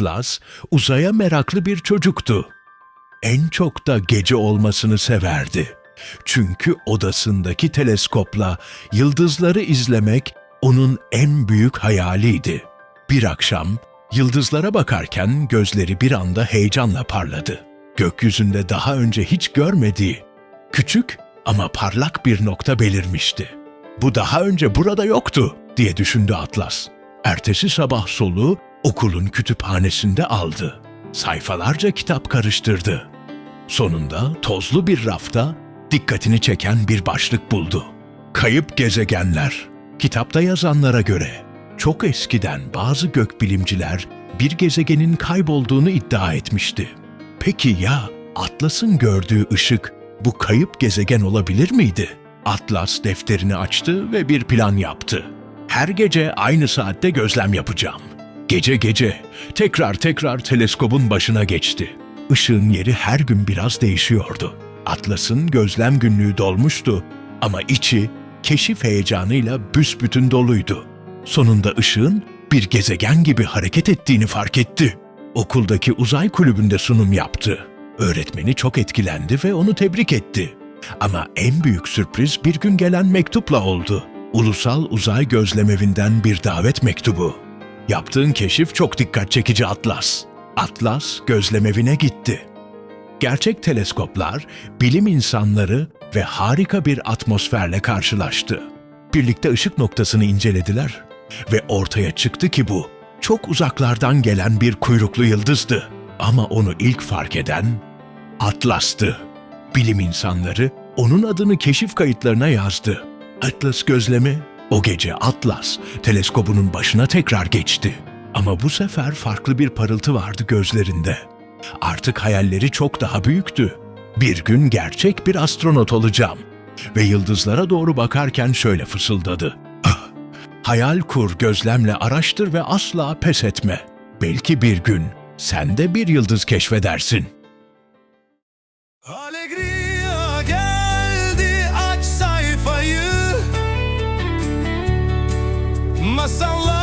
Atlas, uzaya meraklı bir çocuktu. En çok da gece olmasını severdi. Çünkü odasındaki teleskopla yıldızları izlemek onun en büyük hayaliydi. Bir akşam yıldızlara bakarken gözleri bir anda heyecanla parladı. Gökyüzünde daha önce hiç görmediği küçük ama parlak bir nokta belirmişti. Bu daha önce burada yoktu diye düşündü Atlas. Ertesi sabah soluğu okulun kütüphanesinde aldı. Sayfalarca kitap karıştırdı. Sonunda tozlu bir rafta dikkatini çeken bir başlık buldu. Kayıp gezegenler. Kitapta yazanlara göre çok eskiden bazı gökbilimciler bir gezegenin kaybolduğunu iddia etmişti. Peki ya Atlas'ın gördüğü ışık bu kayıp gezegen olabilir miydi? Atlas defterini açtı ve bir plan yaptı. Her gece aynı saatte gözlem yapacağım. Gece gece tekrar tekrar teleskobun başına geçti. Işığın yeri her gün biraz değişiyordu. Atlas'ın gözlem günlüğü dolmuştu ama içi keşif heyecanıyla büsbütün doluydu. Sonunda ışığın bir gezegen gibi hareket ettiğini fark etti. Okuldaki uzay kulübünde sunum yaptı. Öğretmeni çok etkilendi ve onu tebrik etti. Ama en büyük sürpriz bir gün gelen mektupla oldu. Ulusal Uzay Gözlemevinden bir davet mektubu. Yaptığın keşif çok dikkat çekici Atlas. Atlas gözlemevine gitti. Gerçek teleskoplar bilim insanları ve harika bir atmosferle karşılaştı. Birlikte ışık noktasını incelediler ve ortaya çıktı ki bu çok uzaklardan gelen bir kuyruklu yıldızdı. Ama onu ilk fark eden Atlas'tı. Bilim insanları onun adını keşif kayıtlarına yazdı. Atlas gözlemi o gece Atlas teleskobunun başına tekrar geçti. Ama bu sefer farklı bir parıltı vardı gözlerinde. Artık hayalleri çok daha büyüktü. Bir gün gerçek bir astronot olacağım. Ve yıldızlara doğru bakarken şöyle fısıldadı. "Ah, Hayal kur, gözlemle araştır ve asla pes etme. Belki bir gün sen de bir yıldız keşfedersin. my love